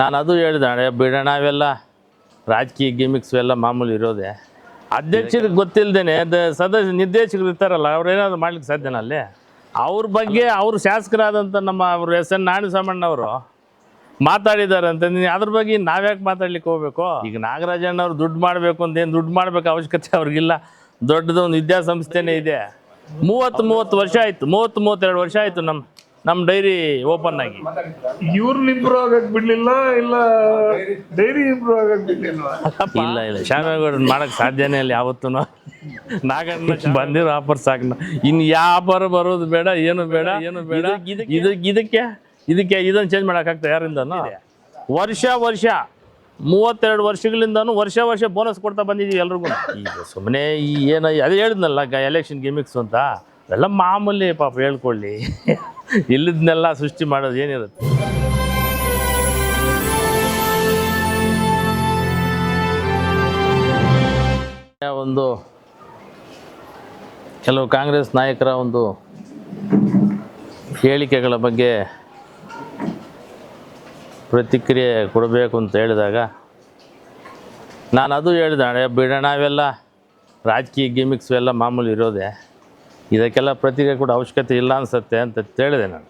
ನಾನು ಅದು ಹೇಳಿದೆ ಬಿಡ ಬಿಡೋಣ ರಾಜಕೀಯ ಗಿಮಿಕ್ಸ್ ಎಲ್ಲ ಮಾಮೂಲಿ ಇರೋದೆ. ಅಧ್ಯಕ್ಷರಿಗೆ ಗೊತ್ತಿಲ್ಲದೇನೆ ಸದಸ್ಯ ನಿರ್ದೇಶಕರು ಇರ್ತಾರಲ್ಲ ಅವ್ರು ಏನಾದ್ರು ಮಾಡ್ಲಿಕ್ಕೆ ಸಾಧ್ಯನ ಅಲ್ಲಿ? ಅವ್ರ ಬಗ್ಗೆ ಅವ್ರು ಶಾಸಕರಾದಂಥ ನಮ್ಮ ಅವರು ಎಸ್ ಎನ್ ನಾರಾಯಣಸ್ವಾಮಣ್ಣವರು ಮಾತಾಡಿದ್ದಾರೆ ಅಂತ, ನೀನು ಅದ್ರ ಬಗ್ಗೆ ನಾವ್ಯಾಕೆ ಮಾತಾಡ್ಲಿಕ್ಕೆ ಹೋಗ್ಬೇಕು? ಈಗ ನಾಗರಾಜಣ್ಣವ್ರು ದುಡ್ಡು ಮಾಡಬೇಕು ಅಂತ ಏನು ದುಡ್ಡು ಮಾಡಬೇಕು ಅವಶ್ಯಕತೆ ಅವ್ರಿಗಿಲ್ಲ. ದೊಡ್ಡದೊಂದು ವಿದ್ಯಾಸಂಸ್ಥೆನೇ ಇದೆ. ಮೂವತ್ತು ಮೂವತ್ತು ವರ್ಷ ಆಯಿತು, ಮೂವತ್ತು ಮೂವತ್ತೆರಡು ವರ್ಷ ಆಯಿತು ನಮ್ಮ ನಮ್ಮ ಡೈರಿ ಓಪನ್ ಆಗಿ. ಇವ್ರನ್ನ ಇಂಪ್ರೂವ್ ಆಗಕ್ ಬಿಡ್ಲಿಲ್ಲ ಇಲ್ಲ ಡೈರಿ ಇಂಪ್ರೂವ್ ಆಗಕ್ ಬಿಡ್ಲಿಲ್ಲ ಇಲ್ಲ ಇಲ್ಲ. ಶ್ಯಾಮೇಗೌಡ ಮಾಡಕ್ ಸಾಧ್ಯನೇ ಇಲ್ಲ ಯಾವತ್ತೂ ನಾಗಣ್ಣ ಬಂದಿರೋ ಆಫರ್ ಸಾಕು. ಇನ್ನು ವ್ಯಾಪಾರ ಬರೋದು ಬೇಡ ಏನು ಬೇಡ ಏನು ಬೇಡ. ಇದು ಇದಕ್ಕೆ ಇದಕ್ಕೆ ಇದನ್ನು ಚೇಂಜ್ ಮಾಡೋಕ್ಕಾಗ್ತದೆ ಯಾರಿಂದನೂ? ವರ್ಷ ವರ್ಷ. ಮೂವತ್ತೆರಡು ವರ್ಷಗಳಿಂದ ವರ್ಷ ವರ್ಷ ಬೋನಸ್ ಕೊಡ್ತಾ ಬಂದಿದ್ದೀವಿ ಎಲ್ರಿಗೂ. ಈಗ ಸುಮ್ಮನೆ ಈ ಏನು ಅದೇ ಹೇಳಿದ್ನಲ್ಲ ಎಲೆಕ್ಷನ್ ಗೇಮಿಕ್ಸ್ ಅಂತ. ಎಲ್ಲ ಮಾಮೂಲಿ ಪಾಪ ಹೇಳ್ಕೊಳ್ಳಿ. ಇಲ್ಲಿದ್ನೆಲ್ಲ ಸೃಷ್ಟಿ ಮಾಡೋದು ಏನಿರುತ್ತೆ? ಒಂದು ಕೆಲವು ಕಾಂಗ್ರೆಸ್ ನಾಯಕರ ಒಂದು ಹೇಳಿಕೆಗಳ ಬಗ್ಗೆ ಪ್ರತಿಕ್ರಿಯೆ ಕೊಡಬೇಕು ಅಂತ ಹೇಳಿದಾಗ ನಾನು ಅದು ಹೇಳಿದೆ ಬಿಡೋಣ ಅವೆಲ್ಲ ರಾಜಕೀಯ ಗಿಮಿಕ್ಸ್ ಎಲ್ಲ ಮಾಮೂಲಿ ಇರೋದೆ. ಇದಕ್ಕೆಲ್ಲ ಪ್ರತಿಕ್ರಿಯೆ ಕೂಡ ಅವಶ್ಯಕತೆ ಇಲ್ಲ ಅನಿಸುತ್ತೆ ಅಂತ ಹೇಳಿದೆ ನಾನು.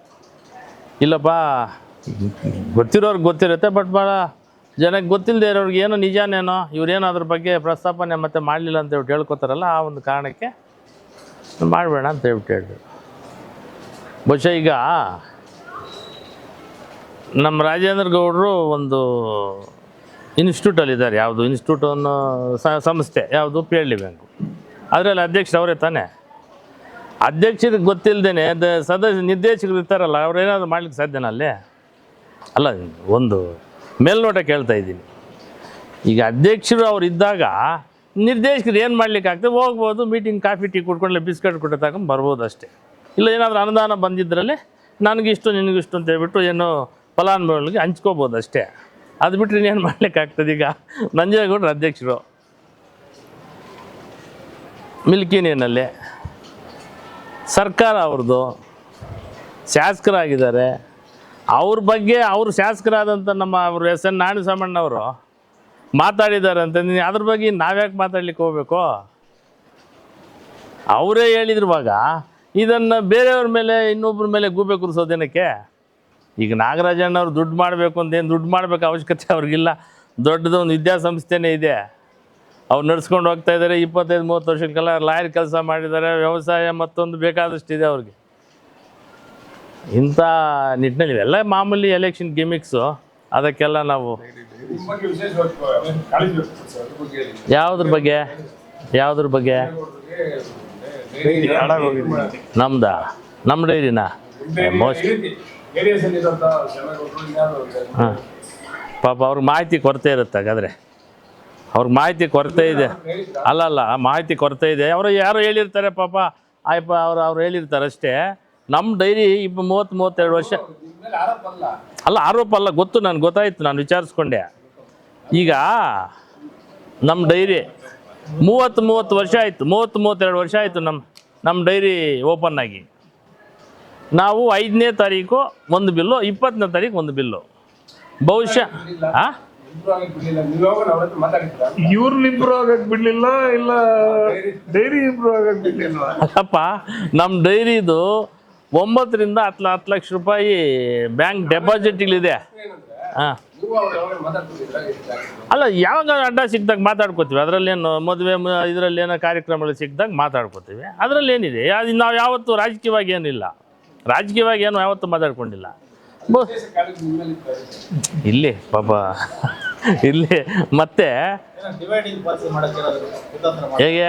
ಇಲ್ಲಪ್ಪ, ಗೊತ್ತಿರೋರ್ಗೆ ಗೊತ್ತಿರುತ್ತೆ ಬಟ್ ಭಾಳ ಜನಕ್ಕೆ ಗೊತ್ತಿಲ್ಲದೆ ಇರೋರ್ಗೆ ಏನೋ ನಿಜಾನೇನೋ ಇವ್ರೇನೋ ಅದ್ರ ಬಗ್ಗೆ ಪ್ರಸ್ತಾಪನೆ ಮತ್ತೆ ಮಾಡಲಿಲ್ಲ ಅಂತ ಹೇಳ್ಬಿಟ್ಟು ಹೇಳ್ಕೊತಾರಲ್ಲ, ಆ ಒಂದು ಕಾರಣಕ್ಕೆ ಮಾಡಬೇಡ ಅಂತ ಹೇಳ್ಬಿಟ್ಟು ಹೇಳಿದ್ರು. ಬಹುಶಃ ಈಗ ನಮ್ಮ ರಾಜೇಂದ್ರ ಗೌಡರು ಒಂದು ಇನ್ಸ್ಟಿಟ್ಯೂಟಲ್ಲಿದ್ದಾರೆ ಯಾವುದು ಇನ್ಸ್ಟಿಟ್ಯೂಟ್ ಅನ್ನೋ ಸಂಸ್ಥೆ, ಯಾವುದು ಪಿ ಎಲ್ ಡಿ ಬ್ಯಾಂಕು ಅದರಲ್ಲಿ ಅಧ್ಯಕ್ಷರು ಅವರೇ ತಾನೇ. ಅಧ್ಯಕ್ಷರಿಗೆ ಗೊತ್ತಿಲ್ಲದೇನೆ ಸದಸ್ಯ ನಿರ್ದೇಶಕರು ಇರ್ತಾರಲ್ಲ ಅವ್ರು ಏನಾದರೂ ಮಾಡ್ಲಿಕ್ಕೆ ಸಾಧ್ಯನ ಅಲ್ಲೇ? ಅಲ್ಲ, ಒಂದು ಮೇಲ್ನೋಟ ಕೇಳ್ತಾ ಇದ್ದೀನಿ. ಈಗ ಅಧ್ಯಕ್ಷರು ಅವ್ರು ಇದ್ದಾಗ ನಿರ್ದೇಶಕರು ಏನು ಮಾಡ್ಲಿಕ್ಕೆ ಆಗ್ತದೆ? ಹೋಗ್ಬೋದು ಮೀಟಿಂಗ್ ಕಾಫಿ ಟೀ ಕುಡ್ಕೊಂಡ್ಲೆ ಬಿಸ್ಕೆಟ್ ಕೊಟ್ಟು ತಗೊಂಡು ಬರ್ಬೋದು ಅಷ್ಟೇ. ಇಲ್ಲ, ಏನಾದರೂ ಅನುದಾನ ಬಂದಿದ್ದರಲ್ಲಿ ನನಗಿಷ್ಟು ನಿನಗಿಷ್ಟು ಅಂತ ಹೇಳ್ಬಿಟ್ಟು ಏನೋ ಫಲಾನುಭವಿಗಳಿಗೆ ಹಂಚ್ಕೋಬೋದು ಅಷ್ಟೇ. ಅದು ಬಿಟ್ಟರೆ ಇನ್ನೇನು ಮಾಡ್ಲಿಕ್ಕೆ ಆಗ್ತದೆ ಈಗ? ನಂಜೇಗೌಡರು ಅಧ್ಯಕ್ಷರು. ಮಿಲ್ಕಿನೇನಲ್ಲಿ ಸರ್ಕಾರ ಅವ್ರದ್ದು, ಶಾಸಕರಾಗಿದ್ದಾರೆ. ಅವ್ರ ಬಗ್ಗೆ ಅವರು ಶಾಸಕರಾದಂಥ ನಮ್ಮ ಅವರು ಎಸ್ ಎನ್ ನಾರಾಯಣಸ್ವಾಮಣ್ಣವರು ಮಾತಾಡಿದ್ದಾರೆ ಅಂತ ನೀನು ಅದ್ರ ಬಗ್ಗೆ ನಾವ್ಯಾಕೆ ಮಾತಾಡ್ಲಿಕ್ಕೆ ಹೋಗ್ಬೇಕು? ಅವರೇ ಹೇಳಿದ್ರುವಾಗ ಇದನ್ನು ಬೇರೆಯವ್ರ ಮೇಲೆ ಇನ್ನೊಬ್ಬರ ಮೇಲೆ ಗೂಬೆ ಕೂರಿಸೋದೇನಕ್ಕೆ ಈಗ ನಾಗರಾಜಣ್ಣವ್ರು ದುಡ್ಡು ಮಾಡಬೇಕು ಅಂತ ಏನು ದುಡ್ಡು ಮಾಡಬೇಕು ಅವಶ್ಯಕತೆ ಅವ್ರಿಗಿಲ್ಲ. ದೊಡ್ಡದೊಂದು ವಿದ್ಯಾಸಂಸ್ಥೆನೇ ಇದೆ. ಅವ್ರು ನಡ್ಸ್ಕೊಂಡು ಹೋಗ್ತಾ ಇದ್ದಾರೆ. ಇಪ್ಪತ್ತೈದು, ಮೂವತ್ತು ವರ್ಷಕ್ಕೆಲ್ಲ ಲಾಯರ್ ಕೆಲಸ ಮಾಡಿದ್ದಾರೆ. ವ್ಯವಸಾಯ ಮತ್ತೊಂದು ಬೇಕಾದಷ್ಟಿದೆ ಅವ್ರಿಗೆ. ಇಂಥ ನಿಟ್ಟಿನಲ್ಲಿ ಎಲ್ಲ ಮಾಮೂಲಿ ಎಲೆಕ್ಷನ್ ಗಿಮಿಕ್ಸು ಅದಕ್ಕೆಲ್ಲ ನಾವು ಯಾವುದ್ರ ಬಗ್ಗೆ? ಯಾವುದ್ರ ಬಗ್ಗೆ? ನಮ್ದ? ನಮ್ಮ ಡೈರಿನ? ಹಾಂ. ಪಾಪ ಅವ್ರಿಗೆ ಮಾಹಿತಿ ಕೊರತೆ ಇರುತ್ತೆ ಹಾಗಾದರೆ. ಅವ್ರಿಗೆ ಮಾಹಿತಿ ಕೊರತೆ ಇದೆ. ಅಲ್ಲ ಅಲ್ಲ ಮಾಹಿತಿ ಕೊರತೆ ಇದೆ. ಅವರು ಯಾರು ಹೇಳಿರ್ತಾರೆ ಪಾಪ. ಆಯ್ಪ ಅವ್ರು ಅವ್ರು ಹೇಳಿರ್ತಾರೆ ಅಷ್ಟೇ. ನಮ್ಮ ಡೈರಿ ಇಪ್ಪ ಮೂವತ್ತು, ಮೂವತ್ತೆರಡು ವರ್ಷ ಅಲ್ಲ, ಆರೋಪ ಅಲ್ಲ, ಗೊತ್ತು ನನಗೆ ಗೊತ್ತಾಯ್ತು, ನಾನು ವಿಚಾರಿಸ್ಕೊಂಡೆ. ಈಗ ನಮ್ಮ ಡೈರಿ ಮೂವತ್ತು ಮೂವತ್ತು ವರ್ಷ ಆಯಿತು, ಮೂವತ್ತು, ಮೂವತ್ತೆರಡು ವರ್ಷ ಆಯಿತು ನಮ್ಮ ನಮ್ಮ ಡೈರಿ ಓಪನ್ ಆಗಿ. ನಾವು ಐದನೇ ತಾರೀಕು ಒಂದು ಬಿಲ್ಲು, ಇಪ್ಪತ್ತನೇ ತಾರೀಕು ಒಂದು ಬಿಲ್ಲು. ಬಹುಶಃ, ಆ? ಇವ್ರನ್ನ ಇಂಪ್ರೂವ್ ಆಗಕ್ ಬಿಡ್ಲಿಲ್ಲ ಇಲ್ಲ ಡೈರಿ ಇಂಪ್ರೂವ್ ಆಗಕ್ ಬಿಡ್ಲಿಲ್ಲ ಅಲ್ಲಪ್ಪ ನಮ್ಮ ಡೈರಿದು ಒಂಬತ್ತರಿಂದ ಹತ್ತು ಹತ್ತು ಲಕ್ಷ ರೂಪಾಯಿ ಬ್ಯಾಂಕ್ ಡೆಪಾಸಿಟ್ಗಳಿದೆ. ಹಾಂ. ಅಲ್ಲ ಯಾವಾಗ ಅಡ್ಡ ಸಿಕ್ಕಿದಾಗ ಮಾತಾಡ್ಕೋತೀವಿ. ಅದರಲ್ಲೇನು ಮದುವೆ ಇದರಲ್ಲಿ ಏನೋ ಕಾರ್ಯಕ್ರಮಗಳು ಸಿಕ್ಕಿದಾಗ ಮಾತಾಡ್ಕೋತೀವಿ. ಅದರಲ್ಲಿ ಏನಿದೆ? ಅದು ನಾವು ಯಾವತ್ತೂ ರಾಜಕೀಯವಾಗಿ ಏನಿಲ್ಲ. ರಾಜಕೀಯವಾಗಿ ಏನು ಯಾವತ್ತೂ ಮಾತಾಡ್ಕೊಂಡಿಲ್ಲ. ಇಲ್ಲಿ ಪಾಪ. ಇಲ್ಲಿ ಮತ್ತೆ ಹೇಗೆ?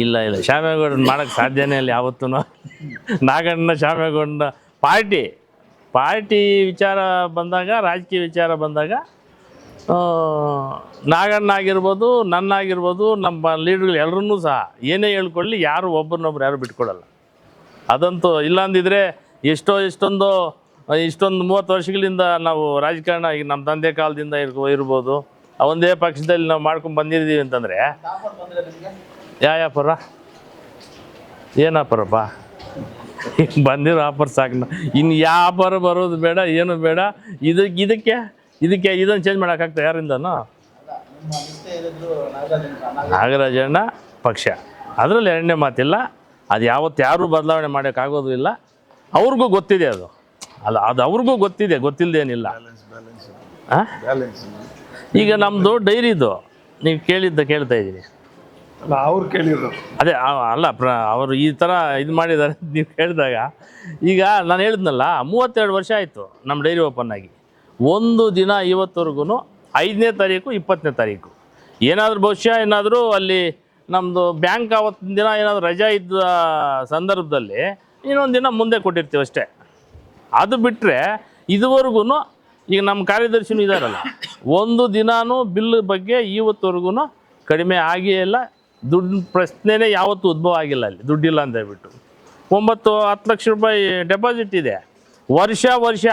ಇಲ್ಲ ಇಲ್ಲ. ಶ್ಯಾಮೇಗೌಡನ ಮಾಡೋಕ್ಕೆ ಸಾಧ್ಯನೇ ಇಲ್ಲ ಯಾವತ್ತೂ ನಾಗಣ್ಣ ಶ್ಯಾಮೇಗೌಡನ ಪಾರ್ಟಿ. ಪಾರ್ಟಿ ವಿಚಾರ ಬಂದಾಗ, ರಾಜಕೀಯ ವಿಚಾರ ಬಂದಾಗ ನಾಗಣ್ಣ ಆಗಿರ್ಬೋದು, ನನ್ನ ಆಗಿರ್ಬೋದು, ನಮ್ಮ ಲೀಡರ್ಗಳು ಎಲ್ಲರೂ ಸಹ ಏನೇ ಹೇಳ್ಕೊಳ್ಳಿ, ಯಾರು ಒಬ್ಬರನ್ನೊಬ್ರು ಯಾರು ಬಿಟ್ಕೊಡಲ್ಲ. ಅದಂತೂ ಇಲ್ಲಾಂದಿದ್ರೆ ಎಷ್ಟೋ ಎಷ್ಟೊಂದು ಇಷ್ಟೊಂದು ಮೂವತ್ತು ವರ್ಷಗಳಿಂದ ನಾವು ರಾಜಕಾರಣ ಈಗ ನಮ್ಮ ತಂದೆ ಕಾಲದಿಂದ ಇರ್ಕೊ, ಇರ್ಬೋದು. ಒಂದೇ ಪಕ್ಷದಲ್ಲಿ ನಾವು ಮಾಡ್ಕೊಂಡು ಬಂದಿದ್ದೀವಿ ಅಂತಂದರೆ ಯಾವ ವ್ಯಾಪಾರ ಏನು ಬಂದಿರೋ ಆಫರ್ ಸಾಕು ಇನ್ನು ವ್ಯಾಪಾರ ಬರೋದು ಬೇಡ, ಏನು ಬೇಡ. ಇದಕ್ಕೆ ಇದಕ್ಕೆ ಇದಕ್ಕೆ ಇದನ್ನು ಚೇಂಜ್ ಮಾಡೋಕ್ಕಾಗ್ತಾ ಯಾರಿಂದನೂ? ನಾಗರಾಜಣ್ಣ ಪಕ್ಷ. ಅದರಲ್ಲಿ ಎರಡನೇ ಮಾತಿಲ್ಲ. ಅದು ಯಾವತ್ತು ಯಾರೂ ಬದಲಾವಣೆ ಮಾಡೋಕ್ಕಾಗೋದು ಇಲ್ಲ. ಅವ್ರಿಗೂ ಗೊತ್ತಿದೆ ಅದು. ಅಲ್ಲ ಅದು ಅವ್ರಿಗೂ ಗೊತ್ತಿದೆ ಗೊತ್ತಿಲ್ಲದೇನಿಲ್ಲ ಈಗ ನಮ್ಮದು ಡೈರಿದು ನೀವು ಕೇಳಿದ್ದ ಕೇಳ್ತಾ ಇದ್ದೀನಿ ಅವ್ರು ಕೇಳಿದ್ರು ಅದೇ ಅಲ್ಲ ಪ್ರ ಅವರು ಈ ಥರ ಇದು ಮಾಡಿದ್ದಾರೆ ನೀವು ಕೇಳಿದಾಗ ಈಗ ನಾನು ಹೇಳಿದ್ನಲ್ಲ ಮೂವತ್ತೆರಡು ವರ್ಷ ಆಯಿತು ನಮ್ಮ ಡೈರಿ ಓಪನ್ ಆಗಿ. ಒಂದು ದಿನ ಇವತ್ತವರೆಗೂ ಐದನೇ ತಾರೀಕು ಇಪ್ಪತ್ತನೇ ತಾರೀಕು. ಏನಾದರೂ ಬಹುಶಃ ಏನಾದರೂ ಅಲ್ಲಿ ನಮ್ಮದು ಬ್ಯಾಂಕ್ ಆವತ್ತಿನ ದಿನ ಏನಾದರೂ ರಜಾ ಇದ್ದ ಸಂದರ್ಭದಲ್ಲಿ ಇನ್ನೊಂದು ದಿನ ಮುಂದೆ ಕೊಟ್ಟಿರ್ತೀವಿ ಅಷ್ಟೇ. ಅದು ಬಿಟ್ಟರೆ ಇದುವರೆಗೂ ಈಗ ನಮ್ಮ ಕಾರ್ಯದರ್ಶಿನೂ ಇದ್ದಾರಲ್ಲ ಒಂದು ದಿನಾನೂ ಬಿಲ್ ಬಗ್ಗೆ ಇವತ್ತವರೆಗೂ ಕಡಿಮೆ ಆಗಿಯೇ ಇಲ್ಲ. ದುಡ್ಡು ಪ್ರಶ್ನೆನೇ ಯಾವತ್ತೂ ಉದ್ಭವ ಆಗಿಲ್ಲ ಅಲ್ಲಿ, ದುಡ್ಡಿಲ್ಲ ಅಂತ ಹೇಳ್ಬಿಟ್ಟು. ಒಂಬತ್ತು, ಹತ್ತು ಲಕ್ಷ ರೂಪಾಯಿ ಡೆಪಾಸಿಟ್ ಇದೆ. ವರ್ಷ ವರ್ಷ,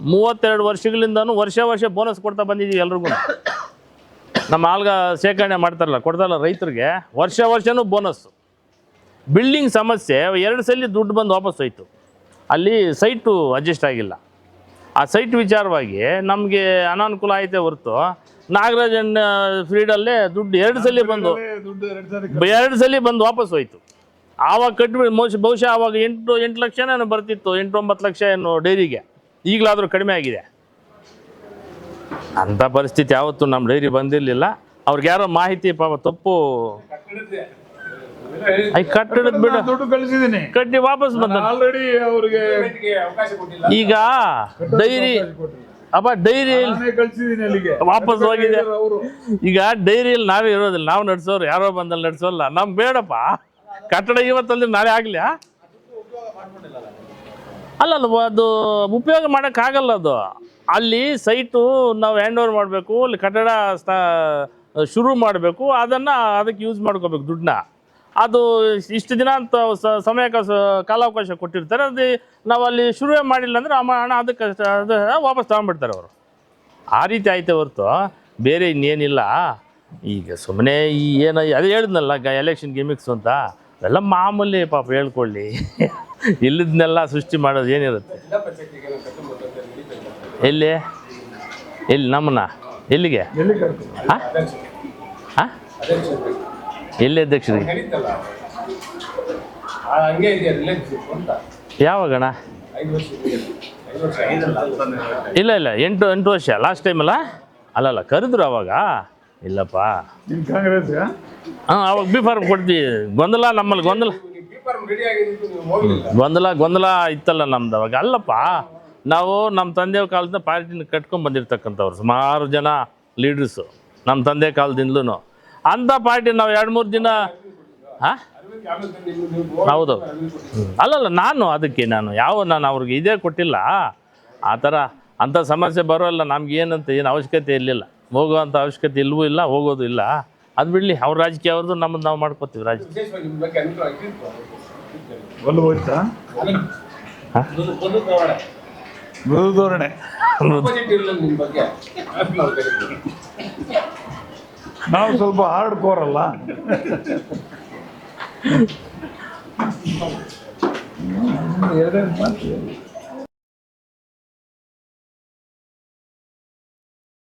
ಮೂವತ್ತೆರಡು ವರ್ಷಗಳಿಂದನೂ ವರ್ಷ ವರ್ಷ ಬೋನಸ್ ಕೊಡ್ತಾ ಬಂದಿದ್ದೀವಿ ಎಲ್ರಿಗೂ. ನಮ್ಮ ಆಲ್ಗ ಶೇಖರಣೆ ಮಾಡ್ತಾರಲ್ಲ, ಕೊಡ್ತಾರಲ್ಲ ರೈತರಿಗೆ, ವರ್ಷ ವರ್ಷವೂ ಬೋನಸ್ಸು ಬಿಲ್ಡಿಂಗ್ ಸಮಸ್ಯೆ, ಎರಡು ಸಲ ದುಡ್ಡು ಬಂದು ವಾಪಸ್ ಹೋಯ್ತು ಅಲ್ಲಿ ಸೈಟು ಅಡ್ಜಸ್ಟ್ ಆಗಿಲ್ಲ. ಆ ಸೈಟ್ ವಿಚಾರವಾಗಿ ನಮಗೆ ಅನಾನುಕೂಲ ಐತೆ ಹೊರತು ನಾಗರಾಜನ್ ಫೀಲ್ಡಲ್ಲೇ ದುಡ್ಡು ಎರಡು ಸಲ ಬಂದು ಎರಡು ಸಲ ಬಂದು ವಾಪಸ್ ಹೋಯ್ತು. ಆವಾಗ ಕಟ್ಬಿಡಿ ಮೋಶ ಬಹುಶಃ ಆವಾಗ ಎಂಟು ಎಂಟು ಲಕ್ಷನೇನು ಬರ್ತಿತ್ತು ಎಂಟು ಒಂಬತ್ತು ಲಕ್ಷ ಏನು ಡೈರಿಗೆ ಈಗಲಾದರೂ ಕಡಿಮೆ ಆಗಿದೆ. ಅಂಥ ಪರಿಸ್ಥಿತಿ ಯಾವತ್ತೂ ನಮ್ಮ ಡೈರಿ ಬಂದಿರಲಿಲ್ಲ. ಅವ್ರಿಗೆ ಯಾರೋ ಮಾಹಿತಿ ಪಾಪ ತಪ್ಪು ಐ ಕಟ್ಟಡದ ಬಿಡ. ದುಡ್ಡು ಕಳಿಸಿದ್ದೀನಿ. ಕಟ್ಟಿ ವಾಪಸ್ ಬಂದ. ಆಲ್ರೆಡಿ ಅವ್ರಿಗೆ ಈಗ ಡೈರಿ ಅಪ್ಪ ಡೈರಿ ನಾನೇ ಕಳ್ಸಿದ್ದೀನಿ ಅಲ್ಲಿಗೆ. ವಾಪಸ್ ಹೋಗಿದೆ. ಅವರು. ಈಗ ಡೈರಿಯಲ್ಲಿ ನಾವೇ ಇರೋದಿಲ್ಲ. ನಾವು ನಡ್ಸೋರು ಯಾರೋ ಬಂದಲ್ಲಿ ನಡೆಸೋಲ್ಲ. ನಮ್ ಬೇಡಪ್ಪ. ಕಟ್ಟಡ ಇವತ್ತಲ್ಲಿ ನಾಳೆ ಆಗ್ಲಿ ಅಲ್ಲಲ್ಲ ಅದು ಉಪಯೋಗ ಮಾಡೋಕ್ಕಾಗಲ್ಲ ಅದು. ಅಲ್ಲಿ ಸೈಟು ನಾವು ಹ್ಯಾಂಡ್ ಓವರ್ ಮಾಡಬೇಕು ಅಲ್ಲಿ ಕಟ್ಟಡ ಸ್ಥ ಶುರು ಮಾಡಬೇಕು ಅದನ್ನು ಅದಕ್ಕೆ ಯೂಸ್ ಮಾಡ್ಕೋಬೇಕು ದುಡ್ಡನ್ನ. ಅದು ಇಷ್ಟು ದಿನ ಅಂತ ಸ- ಸಮಯಕ್ಕೆ ಕಾಲಾವಕಾಶ ಕೊಟ್ಟಿರ್ತಾರೆ. ಅದು ನಾವು ಅಲ್ಲಿ ಶುರುವೇ ಮಾಡಿಲ್ಲ ಅಂದರೆ ಆ ಹಣ ಅದಕ್ಕೆ ಅದು ವಾಪಸ್ ತಗೊಂಡ್ಬಿಡ್ತಾರೆ ಅವರು. ಆ ರೀತಿ ಆಯ್ತು ಹೊರತು ಬೇರೆ ಇನ್ನೇನಿಲ್ಲ. ಈಗ ಸುಮ್ಮನೆ ಈ ಏನೋ ಅದೇ ಹೇಳಿದ್ನಲ್ಲ ಗ ಎಲೆಕ್ಷನ್ ಗಿಮಿಕ್ಸ್ ಅಂತ. ಅದೆಲ್ಲ ಮಾಮೂಲಿ ಪಾಪ ಹೇಳ್ಕೊಳ್ಳಿ. ಇಲ್ಲದನ್ನೆಲ್ಲ ಸೃಷ್ಟಿ ಮಾಡೋದು ಏನಿರುತ್ತೆ? ಎಲ್ಲಿ? ಎಲ್ಲಿ ನಮ್ಮನ್ನ? ಎಲ್ಲಿಗೆ? ಹಾಂ ಹಾಂ ಎಲ್ಲಿ ಅಧ್ಯಕ್ಷರಿಗೆ ಯಾವಾಗಣ ಐದು ಐದು ವರ್ಷ ಇಲ್ಲ ಇಲ್ಲ ಎಂಟು ಎಂಟು ವರ್ಷ ಲಾಸ್ಟ್ ಅಲ್ಲ? ಅಲ್ಲಲ್ಲ ಕರೆದ್ರು ಅವಾಗ? ಇಲ್ಲಪ್ಪ. ಹಾಂ ಅವಾಗ ಬಿ ಫಾರ್ಮ್ ಕೊಡ್ತೀವಿ ಗೊಂದಲ ನಮ್ಮಲ್ಲಿ ಗೊಂದಲ. ಗೊಂದಲ ಗೊಂದಲ ಇತ್ತಲ್ಲ ನಮ್ದು ಅವಾಗ. ಅಲ್ಲಪ್ಪ ನಾವು ನಮ್ಮ ತಂದೆಯ ಕಾಲದಿಂದ ಪಾರ್ಟಿನ ಕಟ್ಕೊಂಡು ಬಂದಿರ್ತಕ್ಕಂಥವ್ರು ಸುಮಾರು ಜನ ಲೀಡರ್ಸು ನಮ್ಮ ತಂದೆ ಕಾಲದಿಂದಲೂ ಅಂಥ ಪಾರ್ಟಿ ನಾವು ಎರಡು ಮೂರು ದಿನ ಹಾಂ? ಹೌದು. ಅಲ್ಲಲ್ಲ ನಾನು ಅದಕ್ಕೆ ನಾನು ಯಾವ ನಾನು ಅವ್ರಿಗೆ ಇದೇ ಕೊಟ್ಟಿಲ್ಲ. ಆ ಥರ ಅಂಥ ಸಮಸ್ಯೆ ಬರೋಲ್ಲ ನಮ್ಗೆ ಏನಂತ ಏನು ಅವಶ್ಯಕತೆ ಇರಲಿಲ್ಲ. ಹೋಗುವಂಥ ಅವಶ್ಯಕತೆ ಇಲ್ಲವೂ ಇಲ್ಲ ಹೋಗೋದು ಇಲ್ಲ. ಅದು ಬಿಡಲಿ ಅವ್ರ ರಾಜಕೀಯ ಅವ್ರದ್ದು ನಮ್ಮದು ನಾವು ಮಾಡ್ಕೋತೀವಿ ರಾಜಕೀಯ ಮೃದು ನಿಮ್ಮ ನಾವು ಸ್ವಲ್ಪ ಹಾರ್ಡ್ ಕೋರ್ ಅಲ್ಲ ಎರಡೆರಡು ಮಾತು